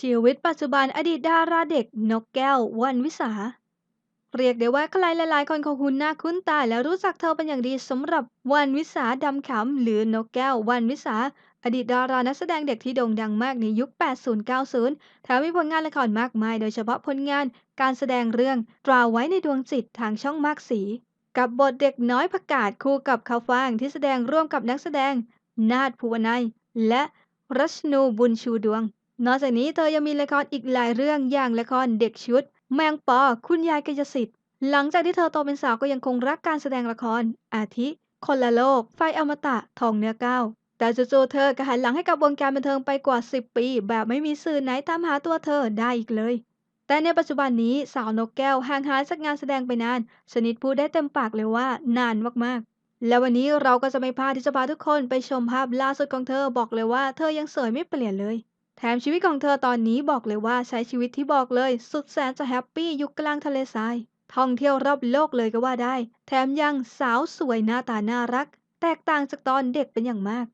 ชีวิตปัจจุบันอดีตดาราเด็กนกแก้ววรรณวิสา เรียกได้ว่าใครหลายๆ คนคงคุ้นหน้าคุ้นตาและรู้จักเธอเป็นอย่างดีสำหรับวรรณวิสาดำขำหรือนกแก้ววรรณวิสา อดีตดารานักแสดงเด็กที่โด่งดังมากในยุค 80-90 แถมมีผลงานละครมากมาย โดยเฉพาะผลงานการแสดงเรื่องตราไว้ในดวงจิตทางช่องมากสี กับบทเด็กน้อยประกาศคู่กับข้าวฟ่างที่แสดงร่วมกับนักแสดงนาฏภูวนัยและรัชนูบุญชูดวง นอกจากนี้เธอยังมีละครอีกหลายเรื่องอย่างละครเด็กชุด แมงปอ คุณยายกยสิทธิ์ หลังจากที่เธอโตเป็นสาวก็ยังคงรักการแสดงละคร อาทิ คนละโลก ไฟอมตะ ทองเนื้อก้าวแต่จู่ๆเธอก็หันหลังให้กับวงการบันเทิงไปกว่า 10 ปี แบบไม่มีสื่อไหนตามหาตัวเธอได้อีกเลย แต่ในปัจจุบันนี้สาวนกแก้วห่างหายจากงานแสดงไปนาน ชนิดพูดได้เต็มปากเลยว่านานมากๆ และวันนี้เราก็จะไม่พลาดที่จะพาทุกคนไปชมภาพล่าสุดของเธอบอกเลยว่าเธอยังสวยไม่เปลี่ยนเลย แถมชีวิตของเธอตอนนี้บอกเลยว่าใช้ชีวิตที่บอกเลย สุดแสนจะแฮปปี้อยู่กลางทะเลทราย ท่องเที่ยวรอบโลกเลยก็ว่าได้ แถมยังสาวสวยหน้าตาน่ารัก แตกต่างจากตอนเด็กเป็นอย่างมาก